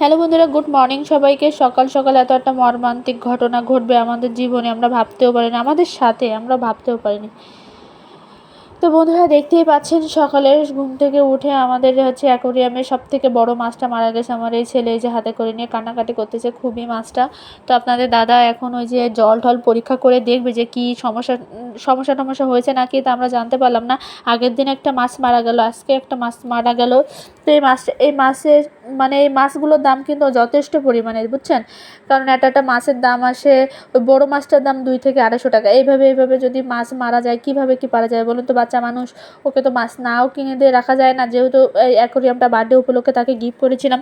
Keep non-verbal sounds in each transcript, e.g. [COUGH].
Hello বন্ধুরা, good morning সবাইকে। সকাল সকাল এত একটা মর্মান্তিক ঘটনা ঘটবে আমাদের জীবনে, আমরা ভাবতেও পারিনি, আমাদের সাথে আমরা ভাবতেও পারিনি। তো বন্ধুরা দেখতেই পাচ্ছেন, সকালে ঘুম থেকে উঠে আমাদের হচ্ছে অ্যাকোরিয়ামে সব থেকে বড় মাছটা মারা গেছে। আমার এই ছেলে যে হাতে করে নিয়ে কান্নাকাটি করতেছে, খুবই মাছটা। তো আপনাদের দাদা এখন ওই যে জল টল পরীক্ষা করে দেখবে যে কি সমস্যা সমস্যা টমস্যা হয়েছে নাকি, তা আমরা জানতে পারলাম না। আগের দিন একটা মাছ মারা গেল, আজকে একটা মাছ মারা গেল। তো এই মাছ, এই মাছের মানে এই মাছগুলোর দাম কিন্তু যথেষ্ট পরিমাণে বুঝছেন? কারণ একটা একটা মাছের দাম আসে, ওই বড়ো মাছটার দাম দুই থেকে আড়াইশো টাকা। এইভাবে এইভাবে যদি মাছ মারা যায়, কীভাবে কি পারা যায় বলুন তো? বাচ্চা মানুষ, ওকে তো মাছ নাও কিনে দিয়ে রাখা যায় না। যেহেতু অ্যাকোরিয়ামটা বার্থডে উপলক্ষে তাকে গিফট করেছিলাম।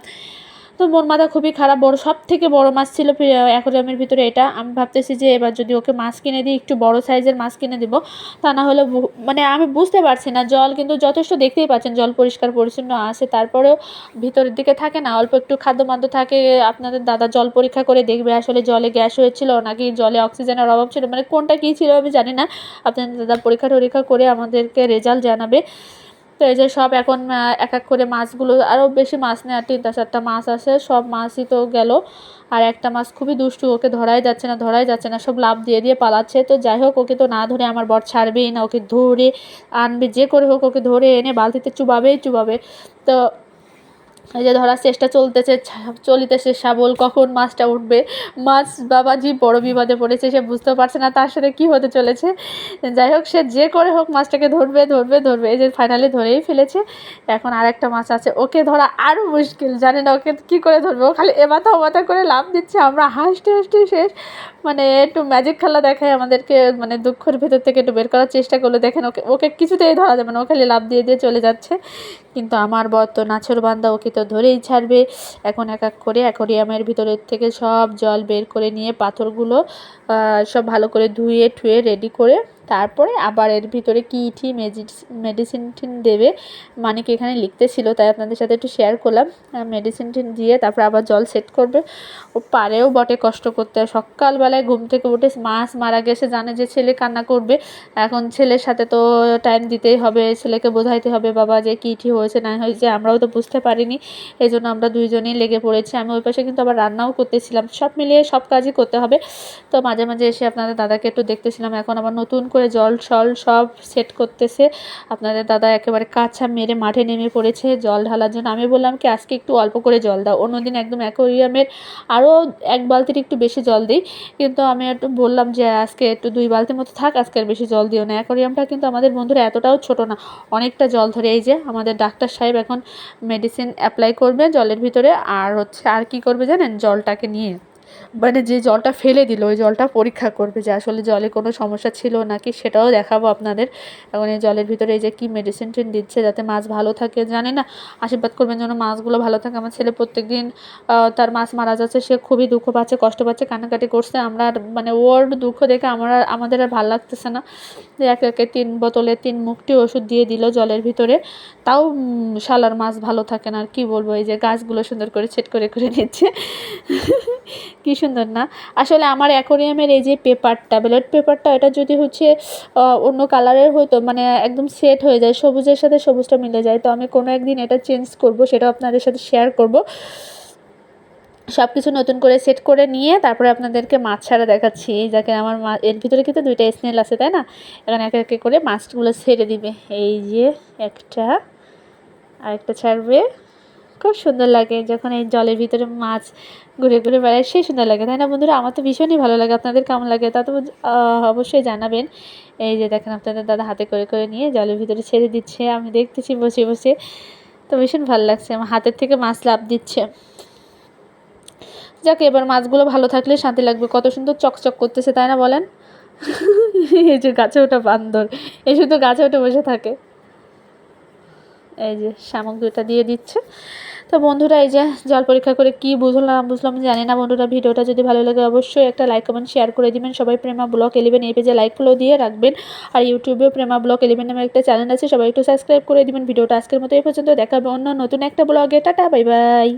তো মন মাথা খুবই খারাপ। বড় সব থেকে বড় মাছ ছিল অ্যাকোরিয়ামের ভিতরে এটা। আমি ভাবতেছি যে এবার যদি ওকে মাছ কিনে দিই, একটু বড় সাইজের মাছ কিনে দিব, তা না হলে মানে আমি বুঝতে পারছি না। জল কিন্তু যথেষ্ট দেখতেই পাচ্ছেন, জল পরিষ্কার পরিচ্ছন্ন আছে। তারপরেও ভিতরের দিকে থাকে না, অল্প একটু খাদ্য মাদ্য থাকে। আপনাদের দাদা জল পরীক্ষা করে দেখবে, আসলে জলে গ্যাস হয়েছিল নাকি জলে অক্সিজেনের অভাব ছিল মানে কোনটা কী ছিল আমি জানি না। আপনাদের দাদা পরীক্ষা টরীক্ষা করে আমাদেরকে রেজাল্ট জানাবে। তো এই যে সব এখন এক এক করে মাছগুলো আরও বেশি মাছ নেয় আর তিনটা, চারটা মাছ আছে, সব মাছই তো গেল। আর একটা মাছ খুবই দুষ্টু, ওকে ধরাই যাচ্ছে না, ধরাই যাচ্ছে না, সব লাভ দিয়ে দিয়ে পালাচ্ছে। তো যাই হোক, ওকে তো না ধরে আমার বর ছাড়বেই না, ওকে ধরে আনবে, যে করে হোক ওকে ধরে এনে বালতিতে চুবাবেই চুবাবে। তো এই যে ধরার চেষ্টা চলতেছে চলিতেছে শাবল, কখন মাছটা উঠবে? মাছ বাবা বাবাজি বড় বিপদে পড়েছে, সে বুঝতেও পারছে না তার সাথে কী হতে চলেছে। যাই হোক, সে যে করে হোক মাছটাকে ধরবে ধরবে ধরবে, এই যে ফাইনালি ধরেই ফেলেছে। এখন আর একটা মাছ আছে, ওকে ধরা আরও মুশকিল। জানে না ওকে কী করে ধরবে, ও খালি এমাথা ওমাথা করে লাভ দিচ্ছে। আমরা হাসতে হাসতে শেষ। মানে একটু ম্যাজিক খেলা দেখায় আমাদেরকে মানে দুঃখের ভেতর থেকে একটু বের করার চেষ্টা করলে দেখেন ওকে ওকে কিছুতেই ধরা যাবে না। ও খালি লাভ দিয়ে দিয়ে চলে যাচ্ছে। কিন্তু আমার বর তো নাছর বান্দা, ওকে তো ধরেই ছাড়বে। এখন এক এক করে অ্যাকোরিয়ামের ভিতরের থেকে সব জল বের করে নিয়ে পাথরগুলো সব ভালো করে ধুয়ে, ঠুয়ে রেডি করে তারপরে আবার এর ভিতরে কী টি মেডিসিন টিন দেবে মানে কি এখানে লিখতে ছিল তাই আপনাদের সাথে একটু শেয়ার করলাম। মেডিসিন টিন দিয়ে তারপর আবার জল সেট করবে। ও পারেও বটে কষ্ট করতে। সকালবেলায় ঘুম থেকে উঠে মাছ মারা গেছে, জানে যে ছেলে কান্না করবে। এখন ছেলের সাথে তো টাইম দিতেই হবে, ছেলেকে বোঝাইতে হবে, বাবা যে কী ঠিক হয়েছে, না হয়েছে, আমরাও তো বুঝতে পারিনি। এই জন্য আমরা দুইজনেই লেগে পড়েছি। আমি ওই পাশে কিন্তু আবার রান্নাও করতেছিলাম। সব মিলিয়ে সব কাজই করতে হবে। তো মাঝে মাঝে এসে আপনাদের দাদাকে একটু দেখতেছিলাম। এখন আবার নতুন করে জল সল সব সেট করতেছে। আপনাদের দাদা একেবারে কাছা মেরে মাঠে নেমে পড়েছে জল ঢালার জন্য। আমি বললাম কি, আজকে একটু অল্প করে জল দাও। অন্যদিন একদম অ্যাকোরিয়ামের আরও এক বালতির একটু বেশি জল দিই। কিন্তু আমি একটু বললাম যে, আজকে একটু দুই বালতির মতো থাক, আজকে বেশি জল দিও না। অ্যাকোরিয়ামটা কিন্তু আমাদের বন্ধুরা এতটাও ছোট না, অনেকটা জল ধরে। এই যে আমাদের ডাক্তার সাহেব এখন মেডিসিন অ্যাপ্লাই করবে জলের ভিতরে। আর হচ্ছে আর কি করবে জানেন? জলটাকে নিয়ে। মানে যে জলটা ফেলে দিল, ওই জলটা পরীক্ষা করবে যে আসলে জলে কোনো সমস্যা ছিল নাকি সেটাও দেখাবো আপনাদের। এখন এই জলের ভিতরে এই যে কী মেডিসিন টিন দিচ্ছে যাতে মাছ ভালো থাকে জানি না। আশীর্বাদ করবেন যেন মাছগুলো ভালো থাকে। আমার ছেলে প্রত্যেক দিন তার মাছ মারা যাচ্ছে, সে খুবই দুঃখ পাচ্ছে, কষ্ট পাচ্ছে, কান্নাকাটি করছে। আমরা মানে ওর দুঃখ দেখে আমরা আমাদের আর ভালো লাগতেছে না। যে একে একে তিন বোতলে তিন মুখটি ওষুধ দিয়ে দিল জলের ভিতরে। তাও শালার মাছ ভালো থাকে না, আর কী বলব? এই যে গাছগুলো সুন্দর করে ছেট করে করে নিচ্ছে। কী সুন্দর না? আসলে আমার অ্যাকোরিয়ামের এই যে পেপারটা, ব্যালট পেপারটা, এটা যদি হচ্ছে অন্য কালারের হতো মানে একদম সেট হয়ে যায়, সবুজের সাথে সবুজটা মিলে যায়, তো আমি কোনো একদিন এটা চেঞ্জ করব সেটাও আপনাদের সাথে শেয়ার করব। সব কিছু নতুন করে সেট করে নিয়ে, তারপরে আপনাদেরকে মাছ ছাড়া দেখাচ্ছি। এই যাকে আমার মা, এর ভিতরে কিন্তু দুইটা স্নেল আছে, তাই না? এখানে এক একে করে মাছগুলো ছেড়ে দিবে। এই যে একটা, আরেকটা ছাড়বে। খুব সুন্দর লাগে যখন এই জলের ভিতরে মাছ ঘুরে ঘুরে বেড়ায়, সেই সুন্দর লাগে। তাই না বন্ধুরা? আমার তো ভীষণই ভালো লাগে। আপনাদের কেমন লাগে? তা তো অবশ্যই জানাবেন। এই যে দেখেন, আপনাদের দাদা হাতে করে করে নিয়ে জলের ভিতরে ছেড়ে দিচ্ছে। আমি দেখতেছি বসে বসে। তো ভীষণ ভালো লাগছে। আমার হাতের থেকে মাছ লাভ দিচ্ছে। যাক, এবার মাছগুলো ভালো থাকলে শান্তি লাগবে। কত সুন্দর চকচক করতেছে, তাই না বলেন? [LAUGHS] এই যে গাছে ওটা বান্দর। এই শুধু গাছে ওটা বসে থাকে। এই যে দুটা দিয়ে দিচ্ছে। তো বন্ধুরা, এই যে জল পরীক্ষা করে কি বুঝলাম বুঝলাম জানি না বন্ধুরা, ভিডিওটা যদি ভালো লাগে অবশ্যই একটা লাইক কমেন্ট শেয়ার করে দিবেন। সবাই প্রেমা ব্লগ এলিভেন এই পেজে লাইকগুলো দিয়ে রাখবেন। আর ইউটিউবেও প্রেমা ব্লগ এলিভেন নামে একটা চ্যানেল আছে, সবাই একটু সাবস্ক্রাইব করে দিবেন। ভিডিওটা আজকের মতো এই পর্যন্ত দেখাবে অন্য নতুন একটা ব্লগে। Tata bye bye